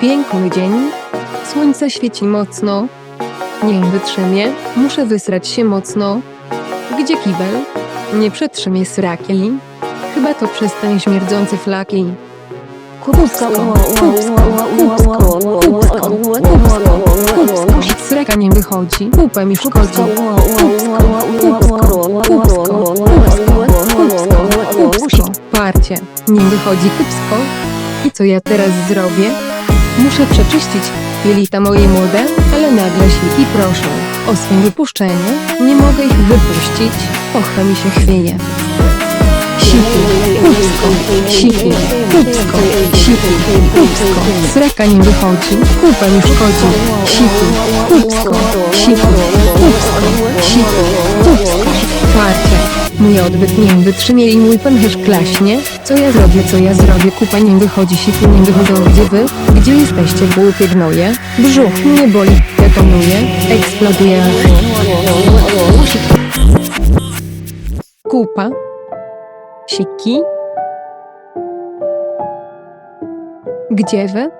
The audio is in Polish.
Piękny dzień. Słońce świeci mocno. Nie wytrzymie. Muszę wysrać się mocno. Gdzie kibel? Nie przetrzymie sraki. Chyba to przez ten śmierdzący flaki. Kupsko, kupsko, kupsko, kupsko, kupsko, kupsko. Nie wychodzi. Kupę mi szkodzi. Kupsko, kupsko, kupsko, kupsko. Parcie. Nie wychodzi kupsko. I co ja teraz zrobię? Muszę przeczyścić jelita moje młode, ale nagle świki proszą o swe wypuszczenie. Nie mogę ich wypuścić. Ochra mi się chwieje. Siki, kupsko, siki, kupsko, siki, kupsko. Sreka nie wychodzi, kupa mi szkodzi. Siki, kupsko, siki, kupsko, siki. Mój odbyt nie wytrzymie i mój pęcherz klaśnie. Co ja zrobię, co ja zrobię? Kupa nie wychodzi, siki nie wychodzą. Gdzie wy? Gdzie jesteście, głupie gnoje? Brzuch mnie boli, detonuje, eksploduje. Kupa. Siki. Gdzie wy?